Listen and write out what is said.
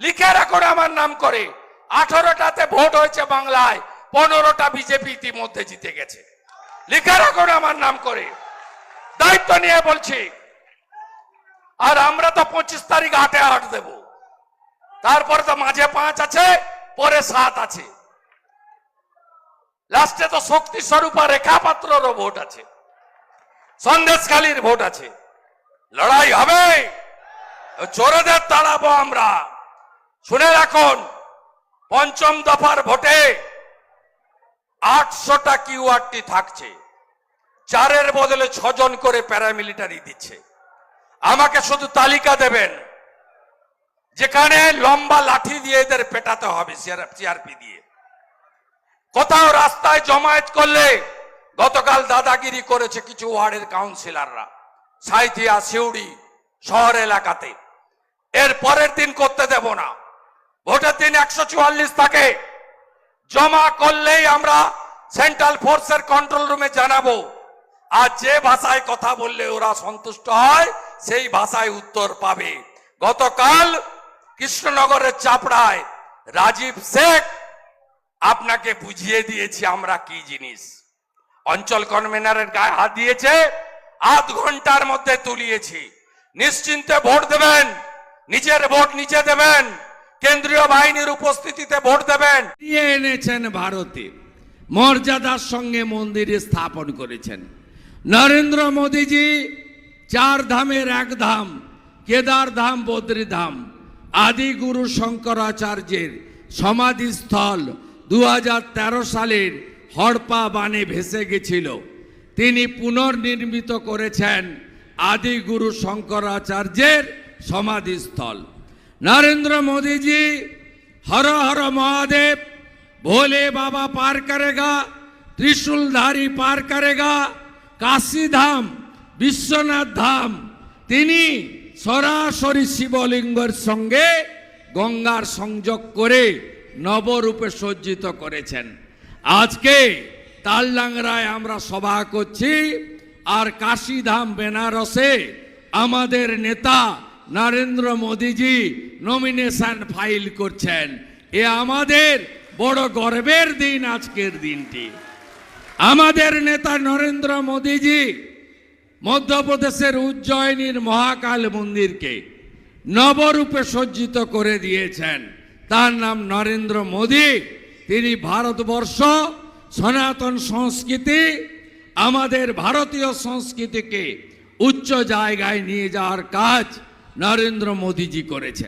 লিখে করে আমার নাম করে। আঠারোটাতে ভোট হয়েছে বাংলায়, পনেরোটা বিজেপি ইতিমধ্যে জিতে গেছে। লিখে করে আমার নাম করে। দায়িত্ব নিয়ে বলছি, আর আমরা তো পঁচিশ তারিখ হাটে হাট দেব। তারপরে তো মাঝে পাঁচ আছে, পরে সাত আছে। লাস্টে তো শক্তি স্বরূপা রেখা পাত্ররও ভোট আছে। সন্দেশখালীর ভোট আছে। লড়াই হবে। চোরদের তাড়াবো আমরা। শুনে রাখুন, পঞ্চম দফার ভোটে আটশোটা কিউআরটি থাকছে। চারের বদলে ছজন করে প্যারামিলিটারি দিচ্ছে। আমাকে শুধু তালিকা দেবেন, যেখানে লম্বা লাঠি দিয়ে এদের পেটাতে হবে সিআরপি দিয়ে। কোথাও রাস্তায় জমায়েত করলে গতকাল দাদাগিরি করেছে কিছু ওয়ার্ডের কাউন্সিলররা, সাইথিয়া, সিউড়ি শহর এলাকাতে। এর পরের দিন করতে দেব না। ভোটের দিন একশো চুয়াল্লিশ থাকে। জমা করলেই আমরা সেন্ট্রাল ফোর্সের কন্ট্রোল রুমে জানাব। আর যে ভাষায় কথা বললে ওরা সন্তুষ্ট হয়, সেই ভাষায় উত্তর পাবে। গতকাল কৃষ্ণনগরের চাপড়ায় রাজীব শেখ, আপনাকে বুঝিয়ে দিয়েছি আমরা কি জিনিস। অঞ্চল কনভেনারের গায়ে হাত দিয়েছে, আধ ঘণ্টার মধ্যে তুলিয়েছি। নিশ্চিন্তে ভোট দেবেন, নিজের ভোট নিচে দেবেন। কেন্দ্রীয় বাহিনীর উপস্থিতিতে ভোট দেবেন। ফিরিয়ে এনেছেন ভারতে। মর্যাদার সঙ্গে মন্দির স্থাপন করেছেন। নরেন্দ্র মোদীজি, চার ধামের এক ধাম, কেদার ধাম, বদ্রী ধাম, আদি গুরু শঙ্করাচার্যের সমাধিস্থল দু হাজার তেরো সালের হড়পা বানে ভেসে গেছিল। তিনি পুনর্নির্মিত করেছেন আদি গুরু শঙ্করাচার্যের সমাধিস্থল। नरेंद्र मोदी जी हर हर महादेव भोले बाबा पार करेगा त्रिशूलधारी पार करेगा কাশী ধাম বিশ্বনাথ ধাম তিনি সরাসরি শিবলিঙ্গের সঙ্গে গঙ্গার সংযোগ করে নবরূপে সজ্জিত করেছেন আজকে তালডাংরায় আমরা সভা করছি আর কাশীধাম বেনারসে আমাদের নেতা নরেন্দ্র মোদীজি নমিনেশন ফাইল করছেন। এ আমাদের বড় গর্বের দিন আজকের দিনটি। আমাদের নেতা নরেন্দ্র মোদীজি মধ্যপ্রদেশের উজ্জয়িনীর মহাকাল মন্দিরকে নবরূপে সজ্জিত করে দিয়েছেন। তার নাম নরেন্দ্র মোদী। তিনি ভারতবর্ষ, সনাতন সংস্কৃতি, আমাদের ভারতীয় সংস্কৃতিকে উচ্চ জায়গায় নিয়ে যাওয়ার কাজ নরেন্দ্র মোদীজি করেছেন।